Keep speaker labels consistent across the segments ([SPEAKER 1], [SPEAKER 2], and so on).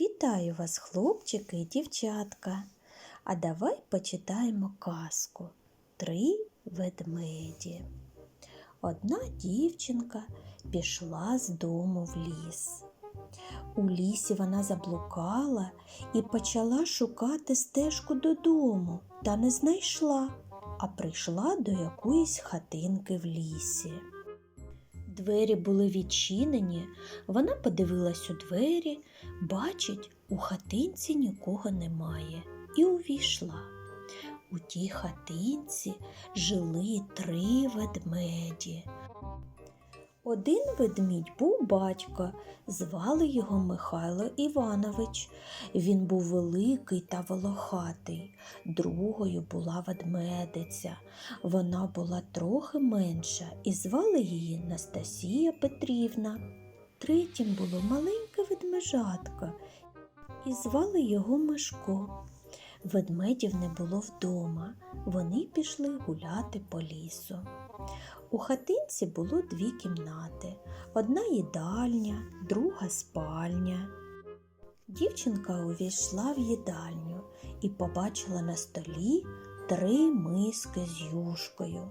[SPEAKER 1] Вітаю вас, хлопчики і дівчатка. А давай почитаємо казку Три ведмеді. Одна дівчинка пішла з дому в ліс. У лісі вона заблукала і почала шукати стежку додому, та не знайшла, а прийшла до якоїсь хатинки в лісі. Двері були відчинені, вона подивилась у двері, бачить, у хатинці нікого немає, і увійшла. У тій хатинці жили три ведмеді. Один ведмідь був батько, звали його Михайло Іванович. Він був великий та волохатий. Другою була ведмедиця. Вона була трохи менша і звали її Настасія Петрівна. Третім було маленьке ведмежатко, і звали його Мишко. Ведмедів не було вдома. Вони пішли гуляти по лісу. У хатинці було дві кімнати: одна їдальня, друга спальня. Дівчинка увійшла в їдальню і побачила на столі три миски з юшкою.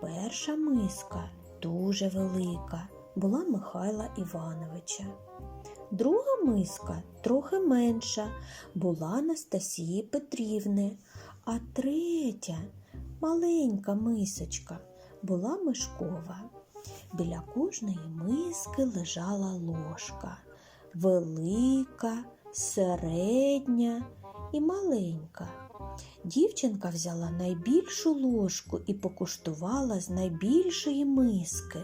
[SPEAKER 1] Перша миска дуже велика, була Михайла Івановича. Друга миска трохи менша, була Анастасії Петрівни, а третя маленька мисочка була Мишкова. Біля кожної миски лежала ложка велика, середня і маленька. Дівчинка взяла найбільшу ложку і покуштувала з найбільшої миски.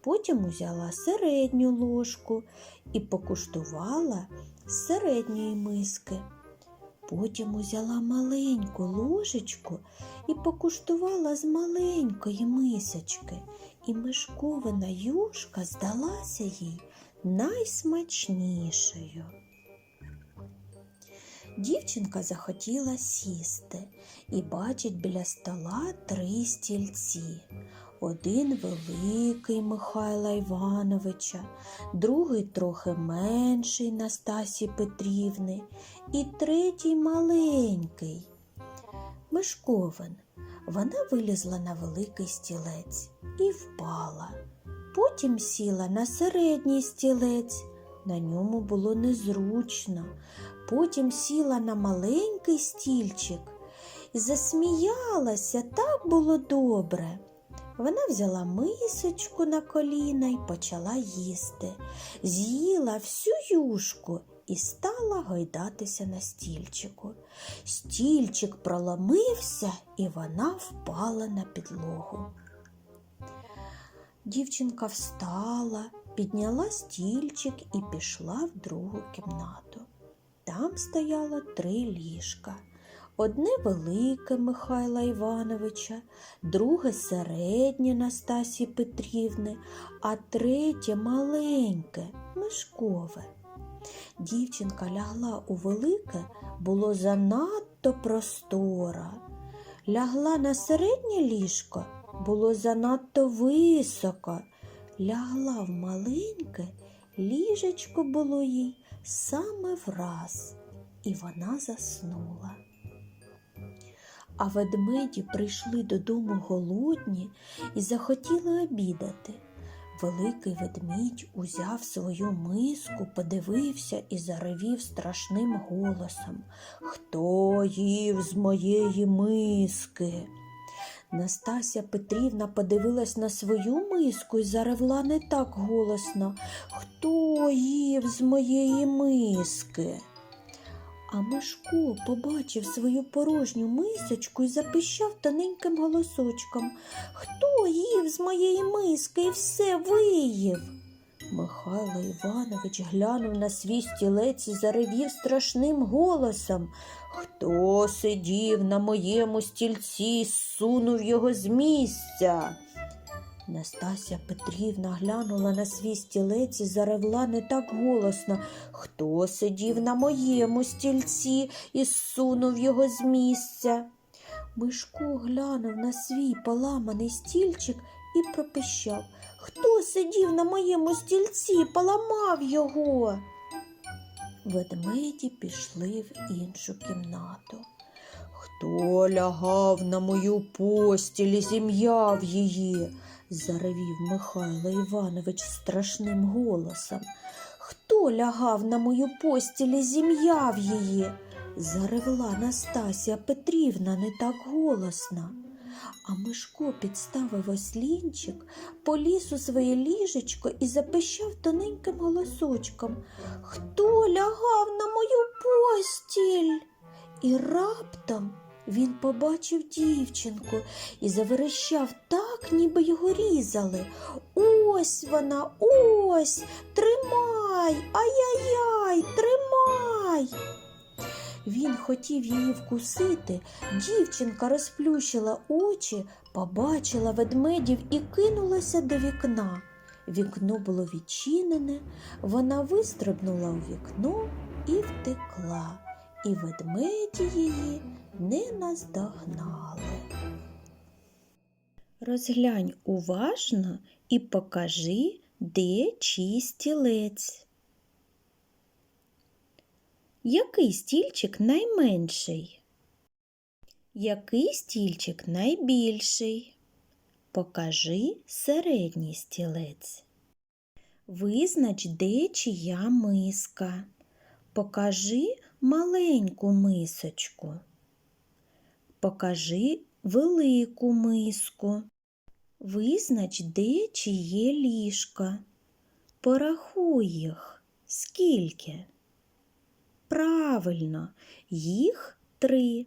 [SPEAKER 1] Потім узяла середню ложку і покуштувала з середньої миски. Потім узяла маленьку ложечку і покуштувала з маленької мисочки, і мишковина юшка здалася їй найсмачнішою. Дівчинка захотіла сісти і бачить біля стола три стільці. Один великий Михайла Івановича, другий трохи менший Настасі Петрівни і третій маленький. Мишковин. Вона вилізла на великий стілець і впала. Потім сіла на середній стілець. На ньому було незручно. Потім сіла на маленький стільчик і засміялася, так було добре. Вона взяла мисочку на коліна і почала їсти, з'їла всю юшку і стала гойдатися на стільчику. Стільчик проломився, і вона впала на підлогу. Дівчинка встала, підняла стільчик і пішла в другу кімнату. Там стояло три ліжка. Одне велике Михайла Івановича, друге середнє Настасії Петрівни, а третє маленьке Мишкове. Дівчинка лягла у велике, було занадто простора. Лягла на середнє ліжко, було занадто високо. Лягла в маленьке, ліжечко було їй саме враз, і вона заснула. А ведмеді прийшли додому голодні і захотіли обідати. Великий ведмідь узяв свою миску, подивився і заревів страшним голосом Хто їв з моєї миски? Настася Петрівна подивилась на свою миску і заревла не так голосно Хто їв з моєї миски? А Мишко побачив свою порожню мисочку і запищав тоненьким голосочком Хто їв з моєї миски і все виїв? Михайло Іванович глянув на свій стілець і заревів страшним голосом. Хто сидів на моєму стільці сунув його з місця? Настася Петрівна глянула на свій стілець і заревла не так голосно. Хто сидів на моєму стільці і сунув його з місця? Мишко глянув на свій поламаний стільчик і пропищав. Хто сидів на моєму стільці, поламав його? ведмеді пішли в іншу кімнату. Хто лягав на мою постіль і зім'яв її? Заревів Михайло Іванович страшним голосом. Хто лягав на мою постіль і зім'яв її? заревла Настасія Петрівна не так голосно. А Мишко підставив ослінчик, поліз у своє ліжечко і запищав тоненьким голосочком. Хто лягав на мою постіль? І раптом він побачив дівчинку і заверещав так, ніби його різали. Ось вона, ось, тримай, ай-яй-яй, тримай. Він хотів її вкусити. Дівчинка розплющила очі, побачила ведмедів і кинулася до вікна. Вікно було відчинене, вона вистрибнула у вікно і втекла, і ведмеді її не наздогнали. Розглянь уважно і покажи, де чий стілець. Який стільчик найменший? Який стільчик найбільший? Покажи середній стілець. Визнач, де чия миска. Покажи маленьку мисочку. Покажи велику миску. Визнач, де чиє ліжко. Порахуй їх. Скільки? Правильно, їх три.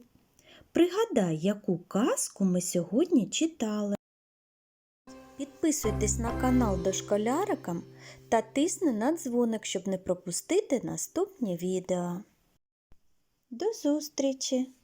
[SPEAKER 1] Пригадай, яку казку ми сьогодні читали. Підписуйтесь на канал Дошколярикам та тисни на дзвоник, щоб не пропустити наступні відео. До зустрічі!